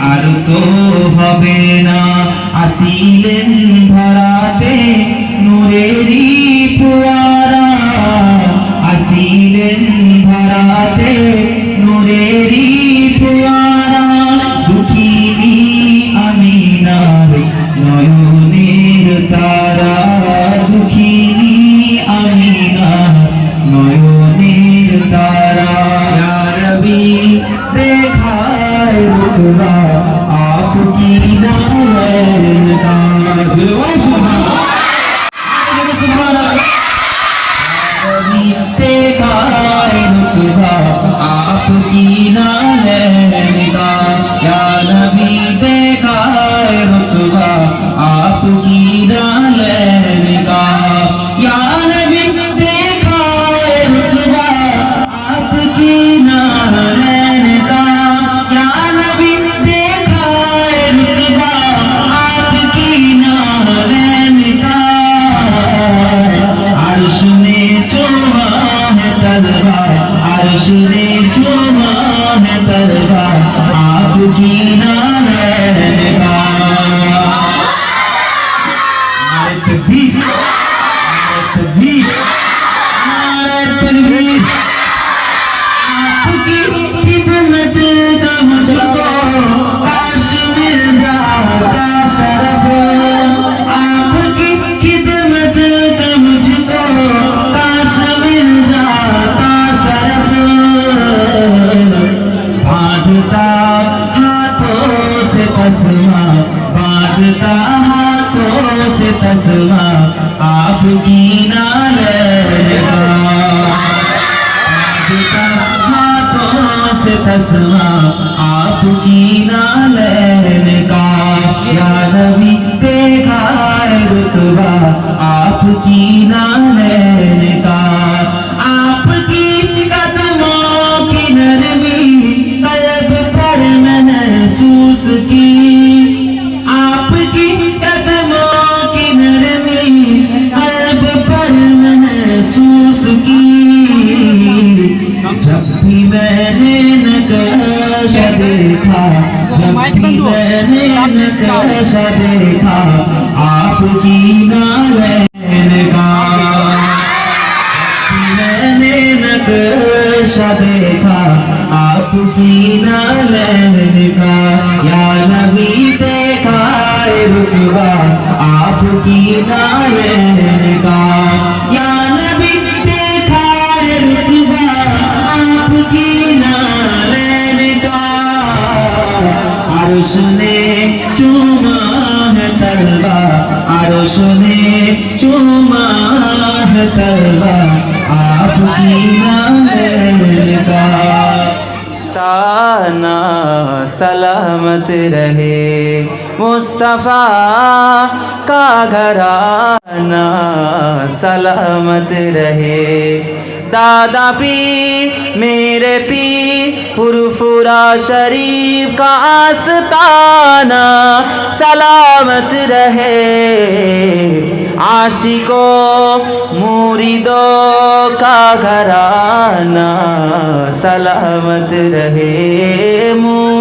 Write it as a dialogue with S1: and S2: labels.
S1: আর তো হবে না। আসিলেন खुदा आपकी नाम आपकी नाम হাসরে জমা হে দরবার আপ কি से तस्मा, बांधता हाथों से तस्मा आप गीना रहेगा बांधता हाथों से तस्मा, आपकी नालैन नक्शा देखा जब मैंने नक्शा देखा आपकी नारायण का। मैंने नक्शा देखा आपकी नारायण का। या नबी देखा रुतबा आपकी नारायण का। या
S2: सलामत रहे। मुस्तफ़ा का घराना सलामत रहे। दादा पीर, मेरे पी फुरफुरा शरीफ का आस्ताना सलामत रहे। आशिकों, मुरीदों का घराना सलामत रहे। मुरीदों